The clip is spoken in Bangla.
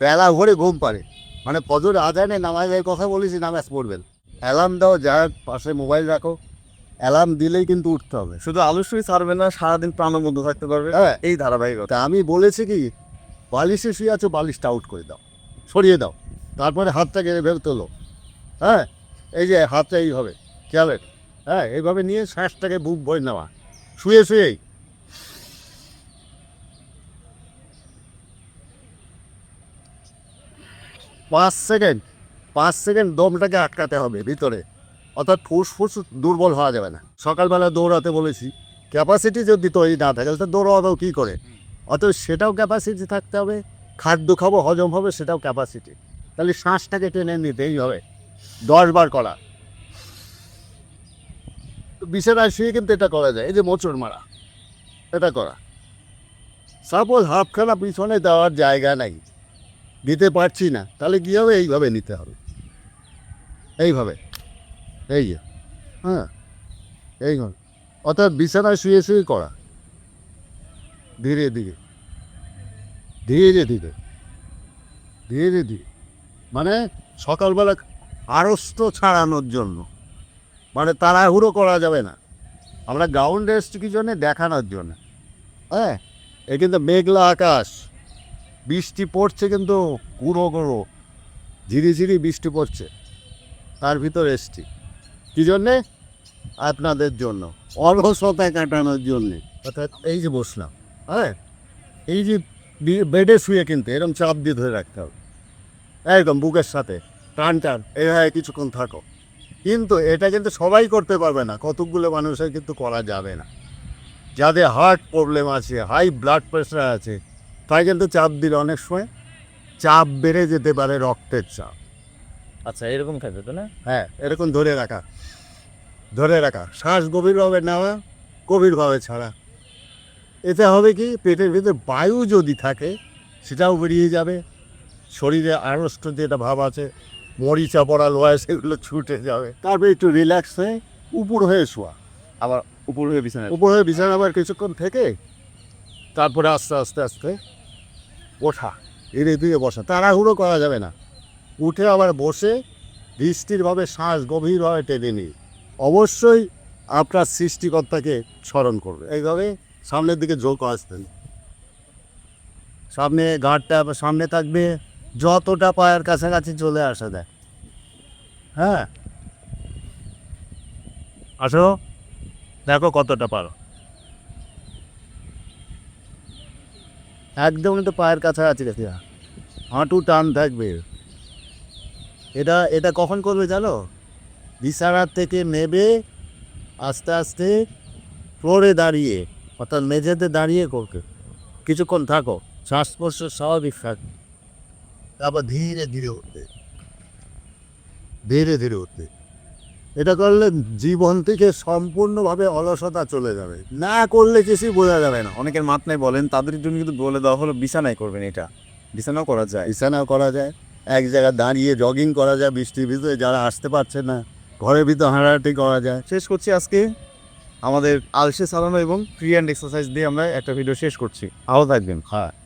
বেলা ভরে ঘুম পারে মানে ফজর আজানে নামাজের কথা বলেছি নামাজ পড়বেন। অ্যালার্ম দাও যার পাশে মোবাইল রাখো। অ্যালার্ম দিলেই কিন্তু উঠতে হবে। শুধু আলস্যই ছাড়বে না সারাদিন প্রাণবদ্ধ থাকতে পারবে। হ্যাঁ। এই ধারাবাহিকতা। তা আমি বলেছি কি বালিশে শুয়ে আছো বালিশটা আউট করে দাও। সরিয়ে দাও। তারপরে হাতটা গেড়ে ভেবে তোলো। হ্যাঁ? এই যে হাতটা এইভাবে খেয়ালের হ্যাঁ এইভাবে নিয়ে শ্বাসটাকে বুক বই নেওয়া শুয়ে শুয়েই। পাঁচ সেকেন্ড পাঁচ সেকেন্ড দমটাকে আটকাতে হবে ভিতরে। অর্থাৎ ফুসফুস দুর্বল হওয়া যাবে না। সকালবেলা দৌড়াতে বলেছি ক্যাপাসিটি যদি তৈরি না থাকে, তাহলে দৌড়াবেও কী করে? অতএব সেটাও ক্যাপাসিটি থাকতে হবে, খাদ্য খাব, হজম হবে, সেটাও ক্যাপাসিটি তাহলে শ্বাসটাকে টেনে নিতেই হবে, দশ বার করা। বিছানায় শুয়ে কিন্তু এটা করা যায়, এই যে মোচড় মারা, এটা করা। সাপোজ হাফখানা পিছনে দেওয়ার জায়গা নাই। দিতে পারছি না, তাহলে কী হবে? এইভাবে নিতে হবে। এইভাবে। এই যে হ্যাঁ এইভাবে অর্থাৎ বিছানায় শুয়ে শুয়ে করা। ধীরে ধীরে। ধীরে ধীরে। ধীরে ধীরে। মানে সকালবেলা আড়স্ত ছাড়ানোর জন্য। মানে তাড়াহুড়ো করা যাবে না। আমরা গ্রাউন্ড রেস্ট কি জন্যে দেখানোর জন্য। হ্যাঁ এ কিন্তু মেঘলা আকাশ। বৃষ্টি পড়ছে কিন্তু গুঁড়ো গুঁড়ো ঝিরি ঝিরি বৃষ্টি পড়ছে। তার ভিতর এসছি। কী জন্যে? আপনাদের জন্য, অলসতায় কাটানোর জন্যে। অর্থাৎ এই যে বসলাম হ্যাঁ? এই যে বেডে শুয়ে কিন্তু এরকম চাপ দিয়ে ধরে রাখতে হবে। একদম বুকের সাথে, টান টান, এভাবে কিছুক্ষণ থাকো। কিন্তু এটা কিন্তু সবাই করতে পারবে না, কতকগুলো মানুষের কিন্তু করা যাবে না। যাদের হার্ট প্রবলেম আছে হাই ব্লাড প্রেশার আছে তাই কিন্তু চাপ দিলে অনেক সময় চাপ বেড়ে যেতে পারে রক্তের চাপ। আচ্ছা এরকম থাকবে তো না? হ্যাঁ এরকম ধরে রাখা। ধরে রাখা। শ্বাস গভীরভাবে নেওয়া গভীরভাবে ছাড়া। এতে হবে কি? পেটের ভিতরে বায়ু যদি থাকে সেটাও বেরিয়ে যাবে। শরীরে আড়ষ্ট যেটা ভাব আছে মরিচা পড়া লোয়া সেগুলো ছুটে যাবে। তারপরে একটু রিল্যাক্স হয়ে উপর হয়ে শোয়া। আবার উপর হয়ে বিছানা উপর হয়ে বিছানা আবার কিছুক্ষণ থেকে তারপরে আস্তে আস্তে আস্তে ওঠা ধীরে ধীরে বসা। তাড়াহুড়ো করা যাবে না। উঠে আবার বসে দৃষ্টিরভাবে শ্বাস গভীরভাবে টেনে নিই অবশ্যই আপনার সৃষ্টিকর্তাকে স্মরণ করবে। এইভাবে সামনের দিকে ঝোঁক আসতেন সামনে ঘাটটা, সামনে থাকবে, যতটা পায়ের কাছাকাছি চলে আসা দেয় হ্যাঁ? আসো। দেখো কতটা পারো। একদম কিন্তু পায়ের কাছাকাছি রেখে হাঁটু টান থাকবে এটা এটা কখন করবে জানো? বিছানার থেকে নেবে আস্তে আস্তে ফ্লোরে দাঁড়িয়ে, অর্থাৎ মেঝেতে দাঁড়িয়ে করবে। কিছুক্ষণ থাকো শ্বাস স্বাভাবিক থাকবে তারপর ধীরে ধীরে উঠবে। ধীরে ধীরে উঠবে। এটা করলে জীবন থেকে সম্পূর্ণভাবে অলসতা চলে যাবে। না করলে কিছুই বোঝা যাবে না। অনেকের মাথায় বলেন তাদের জন্য কিন্তু বলে দেওয়া হলো বিছানায় করবেন এটা। বিছানাও করা যায়। বিছানাও করা যায়। এক জায়গায় দাঁড়িয়ে জগিং করা যায় বৃষ্টির ভিতরে যারা আসতে পারছে না ঘরের ভিতরে হাঁটাহাঁটি করা যায়। শেষ করছি আজকে। আমাদের আলসে চালানো এবং ফ্রি অ্যান্ড এক্সারসাইজ দিয়ে আমরা একটা ভিডিও শেষ করছি। আরও থাকবেন। হ্যাঁ।